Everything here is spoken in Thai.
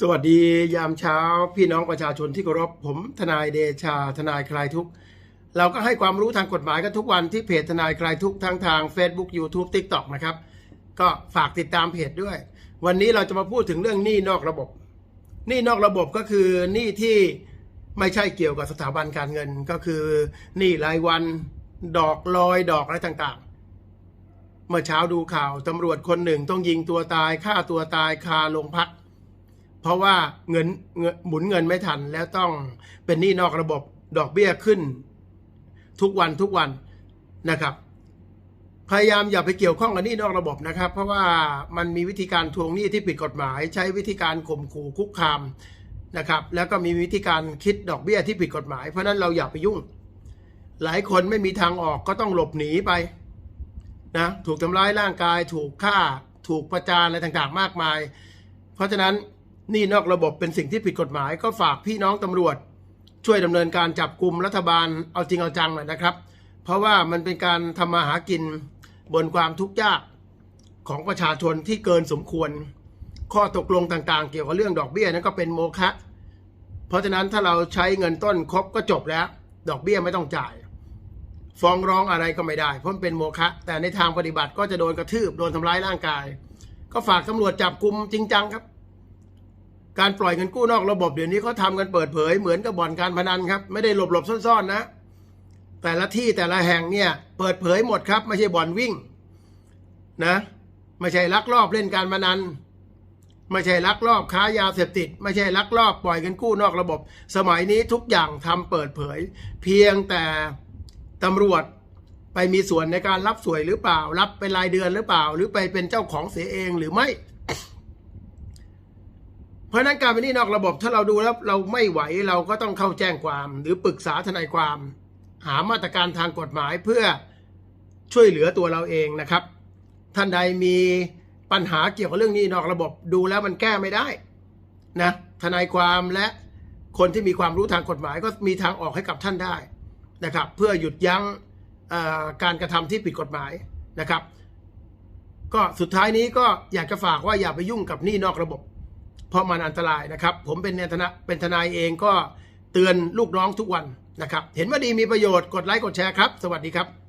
สวัสดียามเช้าพี่น้องประชาชนที่เคารพผมทนายเดชา ทนายคลายทุกเราก็ให้ความรู้ทางกฎหมายกันทุกวันที่เพจทนายคลายทุกทั้งทาง Facebook YouTube TikTok นะครับ ก็ฝากติดตามเพจด้วย วันนี้เราจะมาพูดถึงเรื่องหนี้นอกระบบหนี้นอกระบบก็คือหนี้ที่ไม่ใช่เกี่ยวกับสถาบันการเงิน ก็คือหนี้รายวันดอกลอยดอกอะไรต่างๆ เมื่อเช้าดูข่าวตำรวจคนหนึ่งต้องยิงตัวตายฆ่าตัวตายคาโรงพัก เพราะว่าเงินเงินหมุนเงินไม่ทันแล้วต้องเป็นหนี้นอกระบบดอกเบี้ยขึ้น ทุกวันทุกวันนะครับ พยายามอย่าไปเกี่ยวข้องกับหนี้นอกระบบนะครับ เพราะว่ามันมีวิธีการทวงหนี้ที่ผิดกฎหมาย ใช้วิธีการข่มขู่คุกคามนะครับ แล้วก็มีวิธีการคิดดอกเบี้ยที่ผิดกฎหมาย เพราะนั้นเราอย่าไปยุ่ง หลายคนไม่มีทางออกก็ต้องหลบหนีไปนะถูกทำร้ายร่างกาย ถูกฆ่า ถูกประจานอะไรต่างๆ มากมาย เพราะฉะนั้น นี่นอกระบบเป็นสิ่งที่ผิดกฎหมายก็ฝากพี่น้องตำรวจ ช่วยดำเนินการจับกลุ่มรัฐบาลเอาจริงเอาจังหน่อยนะครับ เพราะว่ามันเป็นการทำมาหากินบนความทุกข์ยากของประชาชนที่เกินสมควร ข้อตกลงต่างๆ เกี่ยวกับเรื่องดอกเบี้ยนั้นก็เป็นโมฆะเพราะฉะนั้นถ้าเราใช้เงินต้นครบก็จบแล้ว ดอกเบี้ยไม่ต้องจ่าย ฟ้องร้องอะไรก็ไม่ได้ เพราะมันเป็นโมฆะแต่ในทางปฏิบัติก็จะโดนกระทืบโดนทำร้ายร่างกาย ก็ฝากตำรวจจับกลุ่มจริงจังครับ การปล่อยเงินกู้นอกระบบเดี๋ยวนี้เขาทำกันเปิดเผยเหมือนกับบ่อนการพนันครับ ไม่ได้หลบหลบๆซ่อนๆนะ แต่ละที่แต่ละแห่งเนี่ย เปิดเผยหมดครับ ไม่ใช่บ่อนวิ่ง นะไม่ใช่ลักลอบเล่นการพนันไม่ใช่ลักลอบค้ายาเสพติด ไม่ใช่ลักลอบปล่อยเงินกู้นอกระบบ สมัยนี้ทุกอย่างทำเปิดเผย เพียงแต่ตำรวจไปมีส่วนในการรับสวยหรือเปล่า รับเป็นรายเดือนหรือเปล่า หรือไปเป็นเจ้าของเสียเองหรือไม่ เพราะนั้นการเป็นหนี้นอกระบบถ้าเราดูแล้วเราไม่ไหวเราก็ต้องเข้าแจ้งความ หรือปรึกษาทนายความ หามาตรการทางกฎหมายเพื่อช่วยเหลือตัวเราเองนะครับ ท่านใดมีปัญหาเกี่ยวกับเรื่องหนี้นอกระบบดูแล้วมันแก้ไม่ได้นะทนายความและคนที่มีความรู้ทางกฎหมายก็มีทางออกให้กับท่านได้นะครับ เพื่อหยุดยั้งการกระทำที่ผิดกฎหมายนะครับ ก็สุดท้ายนี้ก็อยากจะฝากว่าอย่าไปยุ่งกับหนี้นอกระบบ เพราะมันอันตรายนะครับ ผมเป็นเนฐานะเป็นทนายเองก็เตือนลูกน้องทุกวันนะครับ เห็นว่าดีมีประโยชน์กดไลค์กดแชร์ครับ สวัสดีครับ